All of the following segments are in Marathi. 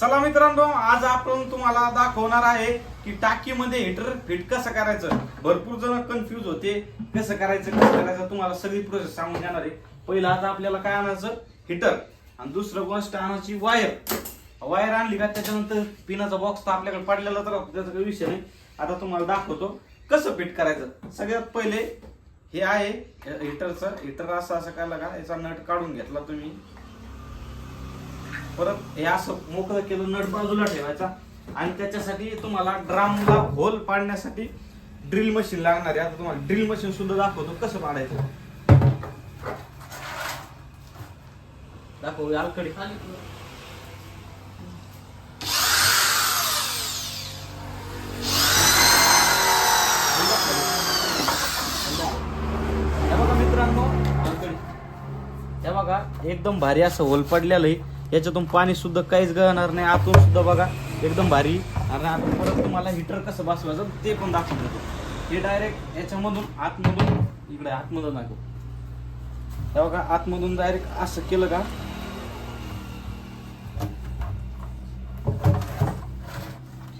चला मित्रांनो आज आपण तुम्हाला दाखवणार आहे की टाकीमध्ये हिटर फिट कसं करायचं. भरपूर जण कन्फ्यूज होते कसं करायचं कसं करायचं तुम्हाला सगळी प्रोसेस सांगून देणार आहे. पहिलं आता आपल्याला काय आणायचं? हिटर आणि दुसरं गोष्ट आणायची वायर वायर आणली का त्याच्यानंतर पिनाचा बॉक्स तर आपल्याकडे पडलेला तर त्याचा काही विषय नाही. आता तुम्हाला दाखवतो कसं फिट करायचं. सगळ्यात पहिले हे आहे हिटरचं हिटर असं असं काय का याचा नट काढून घेतला तुम्ही. परत हे असं मोकळं केलं नट बाजूला ठेवायचा. आणि त्याच्यासाठी तुम्हाला ड्रामला होल पाडण्यासाठी ड्रिल मशीन लागणार आहे. आता तुम्हाला ड्रिल मशीन सुद्धा दाखवतो कसं पाडायचं. दाखव अलकडे. बघा मित्रांनो अलकडे. हे बघा एकदम भारी असं होल पडलेलं आहे. याच्यातून पाणी सुद्धा काहीच गळणार नाही आतून सुद्धा बघा एकदम भारी. आणि आता परत तुम्हाला हिटर कसं बसवायचं ते पण दाखवून देतो. हे डायरेक्ट याच्यामधून आतमधून इकडे आतमधून दाखव. हे बघा आतमधून डायरेक्ट असं केलं का?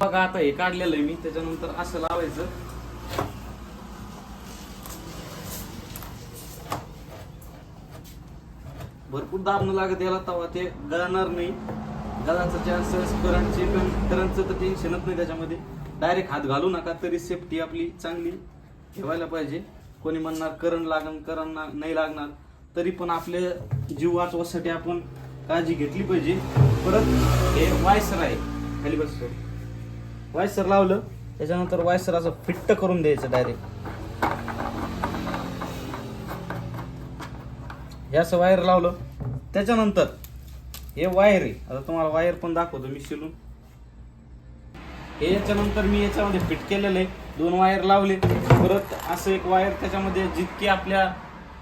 बघा आता हे काढलेलं आहे मी त्याच्यानंतर असं लावायचं. भरपूर दाबणं लागत याला तवा ते गळणार नाही. गळाचा चान्सेस करंटचे पण करंटचं तर टेन्शनच नाही त्याच्यामध्ये. डायरेक्ट हात घालू नका तरी सेफ्टी आपली चांगली ठेवायला पाहिजे. कोणी म्हणणार करंट लागण करंट नाही लागणार. तरी पण आपले जीव वाचवासाठी आपण काळजी घेतली पाहिजे. परत हे वायसर आहे. खाली बस वायसर लावलं त्याच्यानंतर वायसर असं फिट्ट करून द्यायचं डायरेक्ट हे असं वायर लावलं. त्याच्यानंतर हे वायर आहे. आता तुम्हाला वायर पण दाखवतो मी शिलून. हे याच्यानंतर मी याच्यामध्ये फिट केलेलं आहे. दोन वायर लावले. परत असं एक वायर त्याच्यामध्ये जितकी आपल्या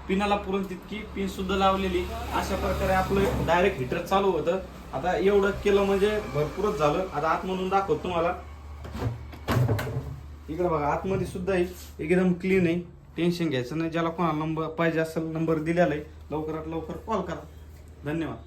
पिनाला पुरून तितकी पिन सुद्धा लावलेली. अशा प्रकारे आपलं डायरेक्ट हिटर चालू होतं. आता एवढं केलं म्हणजे भरपूरच झालं. आता आतमधून दाखवतो तुम्हाला. इकडे बघा आतमध्ये सुद्धा आहे एकदम क्लीन आहे. टेन्शन घ्यायचं नाही. ज्याला कोणाला नंबर पाहिजे असेल नंबर दिलेला आहे लवकरात लवकर कॉल करा. धन्यवाद.